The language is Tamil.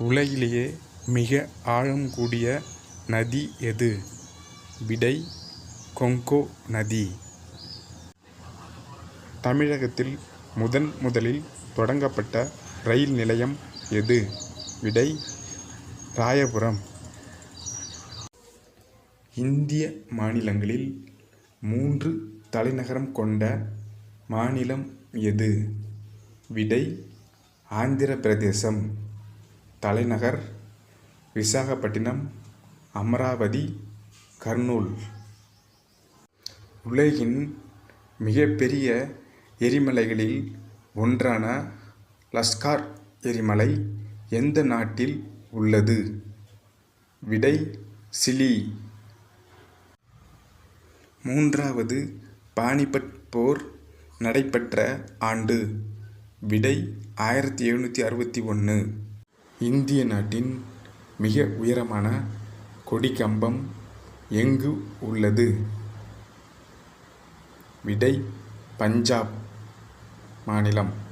உலகிலேயே மிக ஆழம் கூடிய நதி எது? விடை கொங்கோ நதி. தமிழகத்தில் முதன் முதலில் தொடங்கப்பட்ட ரயில் நிலையம் எது? விடை ராயபுரம். இந்திய மாநிலங்களில் மூன்று தலைநகரம் கொண்ட மாநிலம் எது? விடை ஆந்திர பிரதேசம் தலைநகர் விசாகப்பட்டினம் அமராவதி கர்னூல். உலகின் மிகப்பெரிய எரிமலைகளில் ஒன்றான லஸ்கார் எரிமலை எந்த நாட்டில் உள்ளது? விடை சிலி. மூன்றாவது பானிபட் போர் நடைபெற்ற ஆண்டு. விடை ஆயிரத்தி எழுநூற்றி அறுபத்தி ஒன்று இந்திய நாட்டின் மிக உயரமான கொடிக்கம்பம் எங்கு உள்ளது? விடை பஞ்சாப் மாநிலம்.